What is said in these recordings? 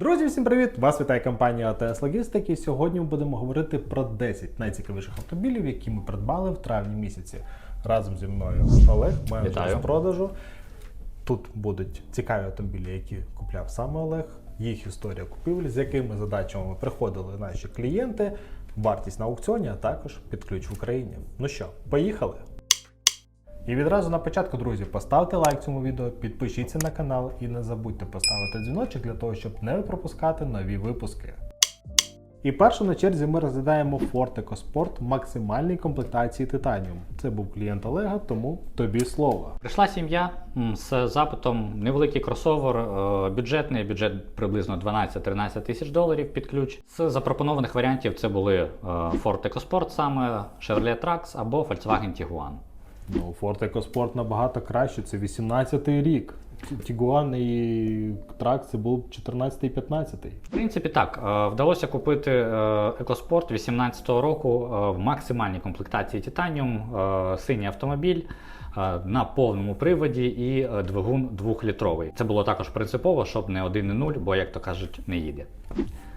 Друзі, всім привіт! Вас вітає компанія АТС Логістики. Сьогодні ми будемо говорити про 10 найцікавіших автомобілів, які ми придбали в травні місяці. Разом зі мною Олег, Вітаю. з продажу. Тут будуть цікаві автомобілі, які купляв саме Олег, їх історія купівлі, з якими задачами приходили наші клієнти, вартість на аукціоні, а також під ключ в Україні. Ну що, поїхали? І відразу на початку, друзі, поставте лайк цьому відео, підпишіться на канал і не забудьте поставити дзвіночок для того, щоб не пропускати нові випуски. І першим на черзі ми розглядаємо Ford EcoSport максимальній комплектації Titanium. Це був клієнт Олега, тому тобі слово. Прийшла сім'я з запитом невеликий кросовер, е, бюджетний, бюджет приблизно 12-13 тисяч доларів під ключ. З запропонованих варіантів це були е, Ford EcoSport саме, Chevrolet Trax або Volkswagen Tiguan. Ну, Ford EcoSport набагато краще, це 18-й рік. Tiguan і Trax це був 14-й 15-й. В принципі, так, е, вдалося купити е, EcoSport 18-го року е, в максимальній комплектації Titanium, е, синій автомобіль. На повному приводі і двигун 2-літровий. Це було також принципово, щоб не 1,0, бо, як то кажуть, не їде.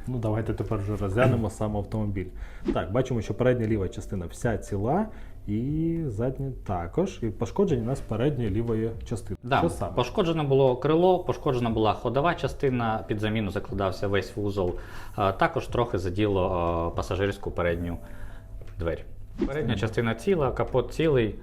Ну, давайте тепер вже розглянемо сам автомобіль. Так, бачимо, що передня ліва частина вся ціла, і задня також. І пошкоджені у нас передньої лівої частини. Да, Що саме? пошкоджене було крило, пошкоджена була ходова частина, під заміну закладався весь вузол. А, Також трохи заділо пасажирську передню двері. Передня частина ціла, капот цілий.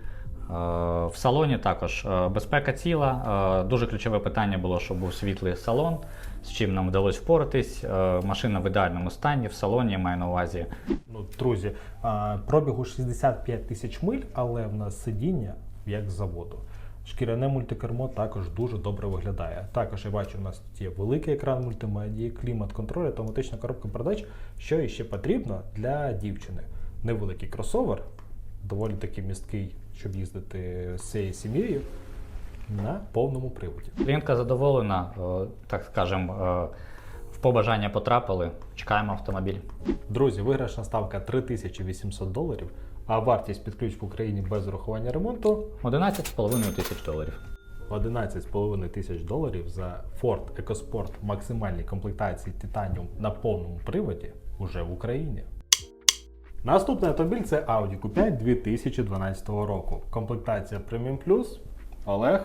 В салоні також безпека ціла. Дуже ключове питання було, щоб був світлий салон, з чим нам вдалося впоратись. Машина в ідеальному стані, в салоні я маю на увазі. Ну, друзі, а, пробігу 65 тисяч миль, але в нас сидіння як з заводу. Шкіряне мультикермо також дуже добре виглядає. Також я бачу, у нас тут є великий екран мультимедії, клімат-контроль, автоматична коробка передач, що іще потрібно для дівчини. Невеликий кросовер, доволі таки місткий, щоб їздити з цією сім'єю на повному приводі. Клієнтка задоволена, е, так скажемо, е, в побажання потрапили. Чекаємо автомобіль. Друзі, виграшна ставка 3800 доларів, а вартість під ключ в Україні без урахування ремонту 11,5 тисяч доларів. 11,5 тисяч доларів за Ford EcoSport в максимальній комплектації Titanium на повному приводі уже в Україні. Наступний автомобіль це Audi Q5 2012 року. Комплектація Premium Plus. Олег.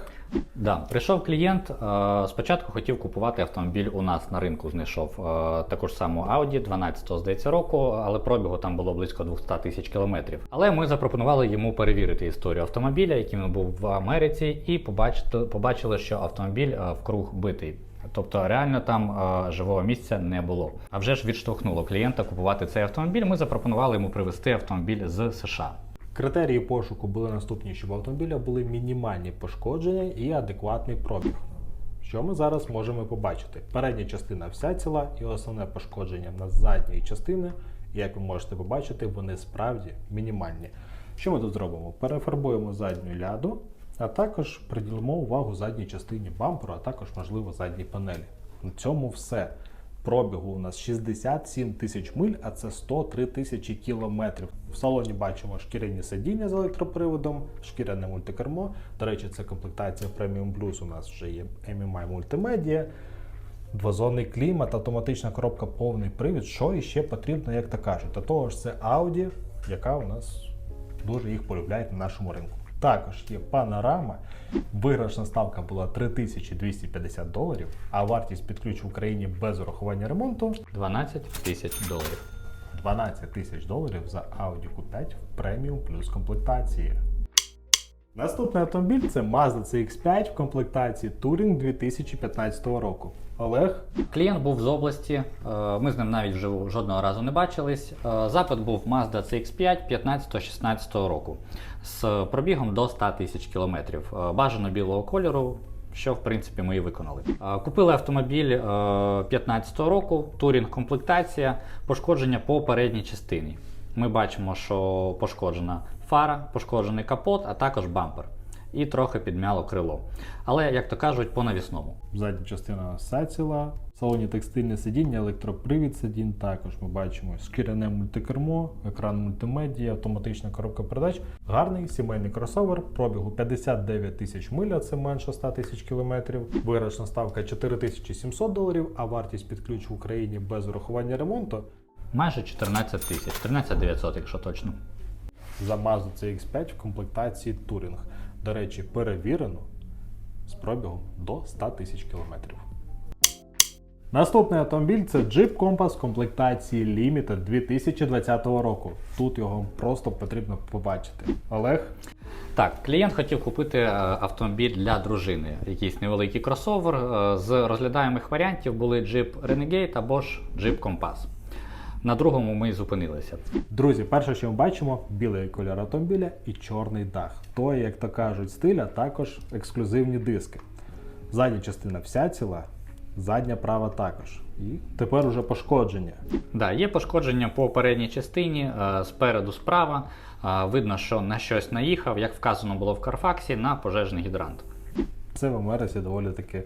Да, прийшов клієнт. е, Спочатку хотів купувати автомобіль у нас на ринку. Знайшов е, таку ж саму Audi 12 здається року, але пробігу там було близько 200 тисяч кілометрів. Але ми запропонували йому перевірити історію автомобіля, яким він був в Америці, і побачити, побачили, що автомобіль е, вкруг битий. Тобто реально там е, живого місця не було. А вже ж відштовхнуло клієнта купувати цей автомобіль. Ми запропонували йому привезти автомобіль з США. Критерії пошуку були наступні, щоб автомобіля були мінімальні пошкодження і адекватний пробіг. Що ми зараз можемо побачити? Передня частина вся ціла і основне пошкодження на задньої частини, як ви можете побачити, вони справді мінімальні. Що ми тут зробимо? Перефарбуємо задню ляду, а також приділимо увагу задній частині бамперу, а також, можливо, задній панелі. На цьому все. Пробігу у нас 67 тисяч миль, а це 103 тисячі кілометрів. В салоні бачимо шкіряні сидіння з електроприводом, шкіряне мультикермо. До речі, це комплектація Premium Plus. У нас вже є MMI мультимедіа, двозонний клімат, автоматична коробка, повний привід. Що іще потрібно, як то кажуть. До того ж, це Audi, яка у нас дуже їх полюбляють на нашому ринку. Також є панорама. Виграшна ставка була 3250 доларів, а вартість під ключ в Україні без урахування ремонту 12 тисяч доларів. 12 тисяч доларів за Audi Q5 в преміум плюс комплектації. Наступний автомобіль це Mazda CX5 в комплектації Touring 2015 року. Олег, Клієнт був з області, е, ми з ним навіть вже жодного разу не бачились. Е, Запит був Mazda CX5 15-16 року з пробігом до 100 тисяч кілометрів. Е, Бажано білого кольору, що в принципі ми і виконали. Купили автомобіль 15 року, турінг комплектація, пошкодження по передній частині. Ми бачимо, що пошкоджена фара, пошкоджений капот, а також бампер. І трохи підмяло крило. Але, як то кажуть, по навісному. задня частина ціла, В салоні текстильне сидіння, електропривід сидінь. Також ми бачимо шкіряне мультикермо, екран мультимедіа, автоматична коробка передач. Гарний сімейний кросовер, пробігу 59 тисяч миль, а це менше 100 тисяч кілометрів. Виграшна ставка 4700 доларів, а вартість під ключ в Україні без урахування ремонту Майже 14 тисяч, 13 900, якщо точно. за Mazda CX5 в комплектації Touring. До речі, перевірено з пробігом до 100 тисяч кілометрів. Наступний автомобіль це Jeep Compass комплектації Limited 2020 року. Тут його просто потрібно побачити. Олег, Так, клієнт хотів купити е, автомобіль для дружини, якийсь невеликий кросовер. Е, З розглядаємих варіантів були Jeep Renegade або ж Jeep Compass. На другому ми і зупинилися. друзі, перше, що ми бачимо, білий кольор автомобіля і чорний дах. Той, як то кажуть, стиль, а також ексклюзивні диски. Задня частина вся ціла, задня права також. І тепер уже пошкодження. Да, є пошкодження по передній частині, е, спереду справа. Е, Видно, що на щось наїхав, як вказано було в Карфаксі, на пожежний гідрант. Це в Америці доволі таки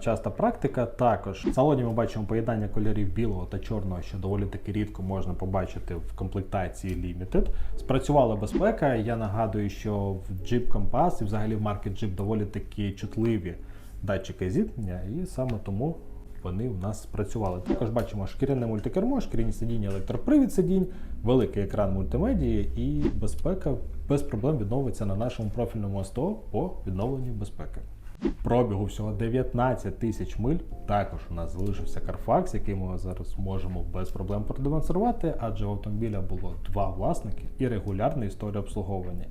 часта практика. Також в салоні ми бачимо поєднання кольорів білого та чорного, що доволі таки рідко можна побачити в комплектації Limited. Спрацювала безпека. Я нагадую, що в Jeep Compass і взагалі в марки Jeep доволі такі чутливі датчики зіткнення, і саме тому вони в нас спрацювали. Також бачимо шкіряне мультикермо, шкіряні сидіння, електропривід сидінь, великий екран мультимедії і безпека без проблем відновиться на нашому профільному СТО по відновленню безпеки. Пробігу всього 19 тисяч миль. Також у нас залишився Carfax, який ми зараз можемо без проблем продемонструвати, адже у автомобіля було два власники і регулярна історія обслуговування.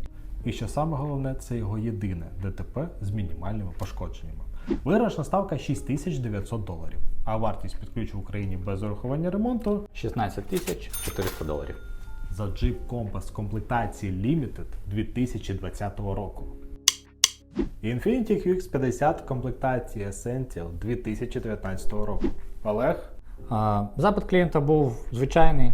І що саме головне, це його єдине ДТП з мінімальними пошкодженнями. Виграшна ставка 6900 доларів, а вартість під ключ в Україні без урахування ремонту 16 тисяч 400 доларів. за Jeep Compass комплектації Limited 2020 року. Infiniti QX50 в комплектації Essential 2019 року. Олег, Запит клієнта був звичайний.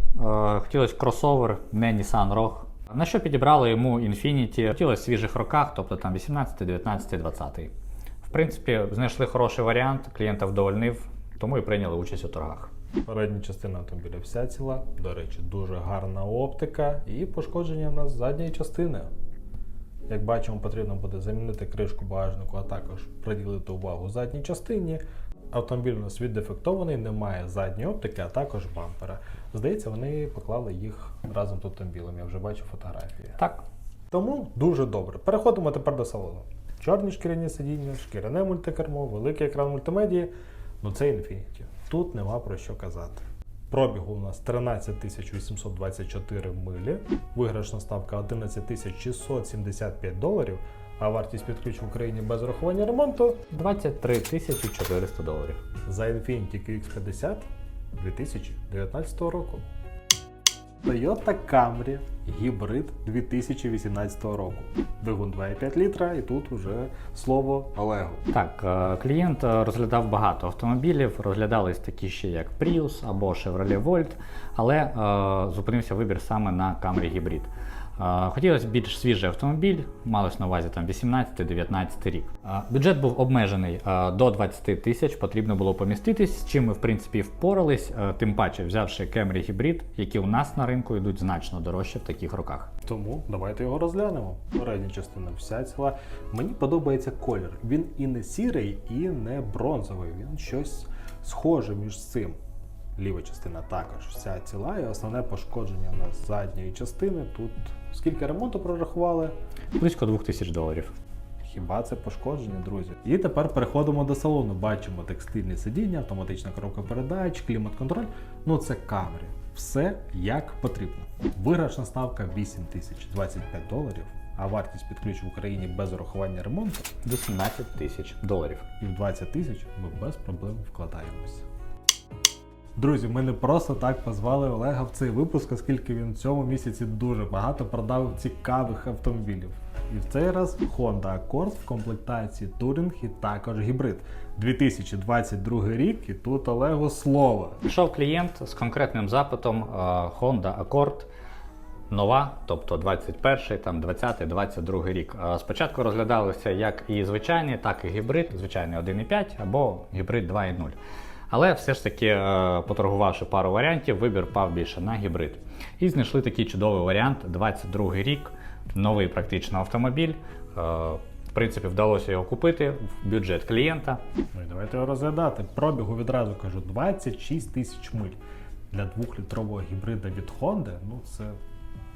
Хотілося кросовер, не Nissan Rogue. На що підібрали йому Infiniti? Хотілося в свіжих роках, тобто там 18, 19, 20. В принципі, знайшли хороший варіант, клієнта вдовольнив, тому і прийняли участь у торгах. передня частина автомобіля вся ціла. До речі, дуже гарна оптика і пошкодження в нас задньої частини. Як бачимо, потрібно буде замінити кришку багажнику, а також приділити увагу задній частині. Автомобіль у нас віддефектований, немає задньої оптики, а також бампера. Здається, вони поклали їх разом з автомобілем. Я вже бачу фотографії. Так, Тому дуже добре. Переходимо тепер до салону. Чорні шкіряні сидіння, шкіряне мультикермо, великий екран мультимедії. Ну це Infiniti. Тут нема про що казати. Пробігу у нас 13 824 милі, виграшна ставка 11 675 доларів, а вартість під ключ в Україні без урахування ремонту 23 тисячі 400 доларів. за Infiniti QX50 2019 року. Toyota Camry гібрид 2018 року. Двигун 2,5 літра, і тут уже слово Олегу. Так, е, клієнт е, розглядав багато автомобілів, розглядались такі ще як Prius або Chevrolet Volt, але е, зупинився вибір саме на Camry Hybrid. Хотілося більш свіжий автомобіль, малось на увазі там 18-19 рік. Бюджет був обмежений до 20 тисяч, потрібно було поміститись, з чим ми в принципі впорались, тим паче взявши Camry Hybrid, які у нас на ринку йдуть значно дорожче в таких роках. Тому давайте його розглянемо. Передня частина вся ціла. Мені подобається колір. Він і не сірий, і не бронзовий. Він щось схоже між цим. Ліва частина також вся ціла, і основне пошкодження у нас задньої частини. Тут скільки ремонту прорахували? Близько 2000 доларів. Хіба це пошкодження, друзі? І тепер переходимо до салону. Бачимо текстильні сидіння, автоматична коробка передач, клімат-контроль. Ну це камери. Все як потрібно. Виграшна ставка 8 тисяч 25 доларів, а вартість під ключ в Україні без урахування ремонту 18 тисяч доларів. і в 20 тисяч ми без проблем вкладаємося. Друзі, ми не просто так позвали Олега в цей випуск, оскільки він в цьому місяці дуже багато продав цікавих автомобілів. І в цей раз Honda Accord в комплектації Touring і також гібрид. 2022 рік, і тут Олегу слово. Пішов клієнт з конкретним запитом Honda Accord нова, тобто 21, там 20, 22 рік. Спочатку розглядалися як і звичайний, так і гібрид, звичайний 1.5 або гібрид 2.0. Але все ж таки, е, поторгувавши пару варіантів, вибір пав більше на гібрид. І знайшли такий чудовий варіант 22 рік, новий практично автомобіль. Е, В принципі, вдалося його купити в бюджет клієнта. Ну і давайте його розглядати. Пробігу відразу кажу 26 тисяч миль. Для двохлітрового гібрида від Honda, ну це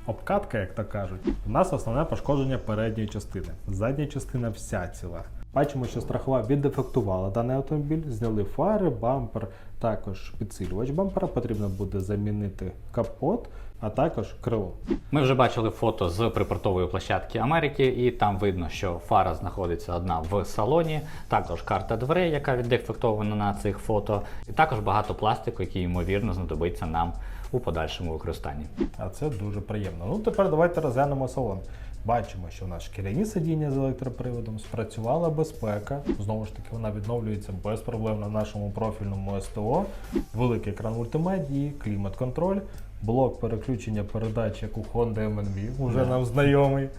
обкатка, як то кажуть. У нас основне пошкодження передньої частини. Задня частина вся ціла. Бачимо, що страхова віддефектувала даний автомобіль, зняли фари, бампер, також підсилювач бампера. Потрібно буде замінити капот, а також крило. Ми вже бачили фото з припортової площадки Америки, і там видно, що фара знаходиться одна в салоні, також карта дверей, яка віддефектована на цих фото, і також багато пластику, який ймовірно знадобиться нам у подальшому використанні. А це дуже приємно. Ну тепер давайте розглянемо салон. Бачимо, що у нас шкіряні сидіння з електроприводом, спрацювала безпека. Знову ж таки, вона відновлюється без проблем на нашому профільному СТО. Великий екран мультимедії, клімат-контроль, блок переключення передач, як у Honda MNV, уже Да. нам знайомий.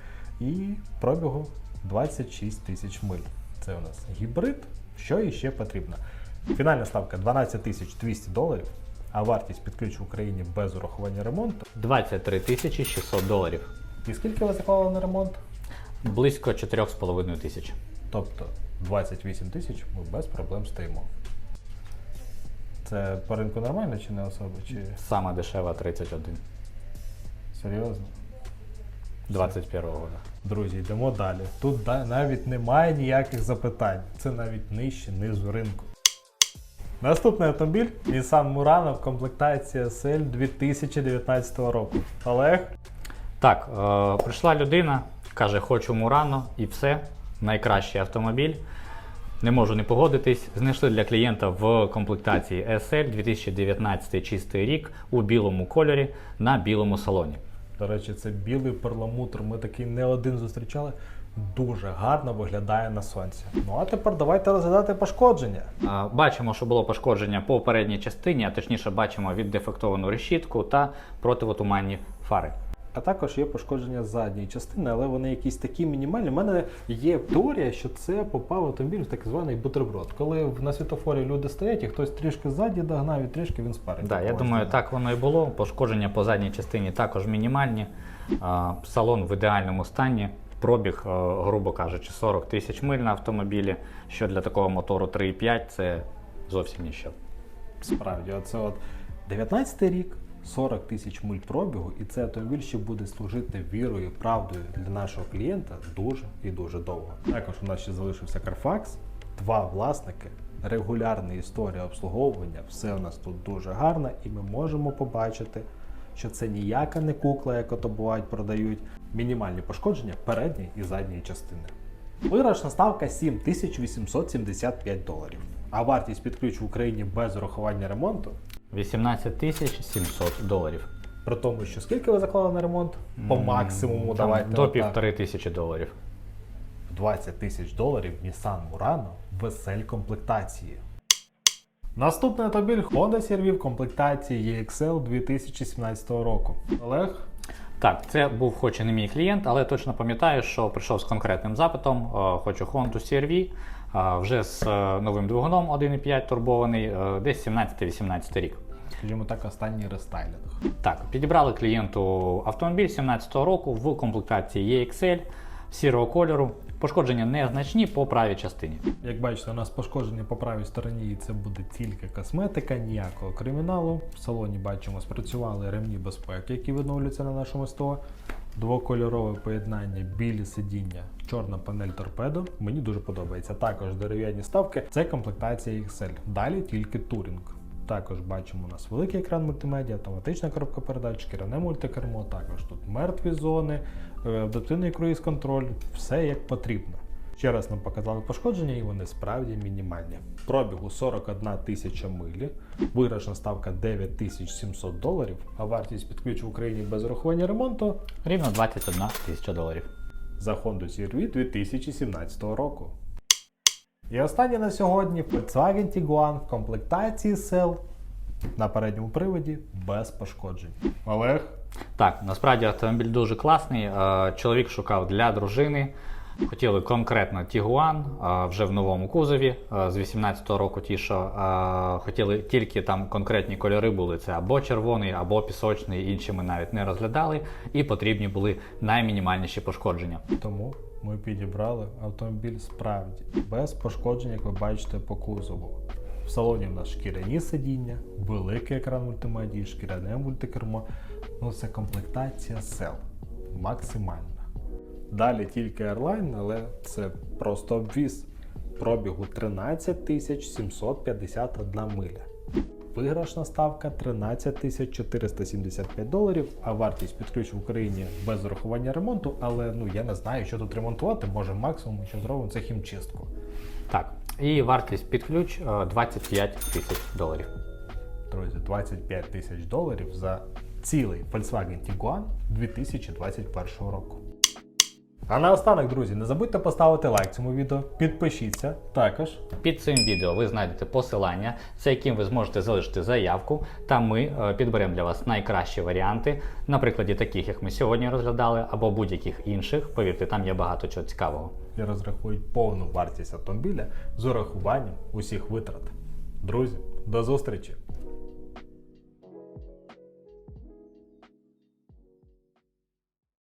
І пробігу 26 тисяч миль. Це у нас гібрид. Що іще потрібно? Фінальна ставка 12 тисяч 200 доларів, а вартість під ключ в Україні без урахування ремонту 23 тисячі 600 доларів, і скільки ви заклали на ремонт? близько 4,5 тисяч. Тобто 28 тисяч ми без проблем стоїмо. Це по ринку нормально чи не особо? Чи Саме дешева 31. серйозно? 21 года. Друзі, йдемо далі. Тут навіть немає ніяких запитань. Це навіть нижче низу ринку. Наступний автомобіль Nissan Murano в комплектації SL 2019 року. Олег, Так, е, прийшла людина, каже, хочу Мурано і все. Найкращий автомобіль. Не можу не погодитись. Знайшли для клієнта в комплектації SL 2019 чистий рік у білому кольорі на білому салоні. до речі, це білий перламутр. Ми такий не один зустрічали. Дуже гарно виглядає на сонці. Ну а тепер давайте розглядати пошкодження. Бачимо, що було пошкодження по передній частині, а точніше бачимо віддефектовану решітку та противотуманні фари. А також є пошкодження задньої частини, але вони якісь такі мінімальні. У мене є теорія, що це попав автомобіль в так званий бутерброд. Коли на світофорі люди стоять, і хтось трішки ззаді догнав, і трішки він спереді. Да, я думаю, так воно і було. Пошкодження по задній частині також мінімальні. А, Салон в ідеальному стані. Пробіг, е, грубо кажучи, 40 тисяч миль на автомобілі, що для такого мотору 3,5 це зовсім ніщо. Справді, оце от 19 рік, 40 тисяч миль пробігу, і цей автомобіль ще буде служити вірою, правдою для нашого клієнта дуже і дуже довго. Також у нас ще залишився Carfax, два власники, регулярна історія обслуговування, все у нас тут дуже гарно, і ми можемо побачити, що це ніяка не кукла, як ото бувають, продають. Мінімальні пошкодження передньої і задньої частини. Виграшна ставка 7875 доларів. А вартість під ключ в Україні без урахування ремонту, 18 700 доларів. при тому, що скільки ви заклали на ремонт? По максимуму там давайте До півтори тисячі доларів. 20 тисяч доларів Nissan Murano в SL комплектації. Наступний автомобіль Honda CR-V в комплектації EXL 2017 року. Олег, Так, це був хоч і не мій клієнт, але точно пам'ятаю, що прийшов з конкретним запитом. е, Хочу Honda CR-V, е, вже з е, новим двигуном 1.5 турбований, десь 17-18 рік. скажімо так, останній рестайлінг. Так, підібрали клієнту автомобіль 17-го року в комплектації EXL сірого кольору. Пошкодження незначні по правій частині. Як бачите, у нас пошкодження по правій стороні, і це буде тільки косметика, ніякого криміналу. В салоні бачимо, спрацювали ремні безпеки, які відновлюються на нашому СТО. Двокольорове поєднання, білі сидіння, чорна панель торпедо. Мені дуже подобається. Також дерев'яні ставки. Це комплектація XL. Далі тільки турінг. Також бачимо у нас великий екран мультимедіа, автоматична коробка передач, шкіряне мультикермо. Також тут мертві зони, е, адаптивний круїз-контроль, все як потрібно. Ще раз нам показали пошкодження, і вони справді мінімальні. Пробігу 41 тисяча милі, виграшна ставка 9700 доларів, а вартість під ключ в Україні без урахування ремонту Рівно 21 тисяча доларів. за Honda CR-V 2017 року. І останнє на сьогодні Volkswagen Tiguan в комплектації SL на передньому приводі без пошкоджень. Олег, Так, насправді автомобіль дуже класний. Е, Чоловік шукав для дружини Хотіли конкретно Tiguan а, вже в новому кузові з 18-го року ті, що хотіли тільки там конкретні кольори були. Це або червоний, або пісочний, інші ми навіть не розглядали, і потрібні були наймінімальніші пошкодження. Тому ми підібрали автомобіль справді без пошкоджень, як ви бачите по кузову. В салоні в нас шкіряні сидіння, великий екран мультимедії, шкіряне мультикермо. Ну це комплектація сел. Максимальна. Далі тільки Airline, але це просто обвіз. Пробігу 13 751 миля. Виграшна ставка 13 475 доларів, а вартість під ключ в Україні без урахування ремонту, але ну я не знаю, що тут ремонтувати, може максимум, що зробимо, це хімчистку. Так, і вартість під ключ 25 тисяч доларів. Друзі, 25 тисяч доларів за цілий Volkswagen Tiguan 2021 року. А наостанок, друзі, не забудьте поставити лайк цьому відео, підпишіться також. Під цим відео ви знайдете посилання, за яким ви зможете залишити заявку, та ми е, підберемо для вас найкращі варіанти, на прикладі таких, як ми сьогодні розглядали, або будь-яких інших. Повірте, там є багато чого цікавого. і розрахують повну вартість автомобіля з урахуванням усіх витрат. Друзі, до зустрічі!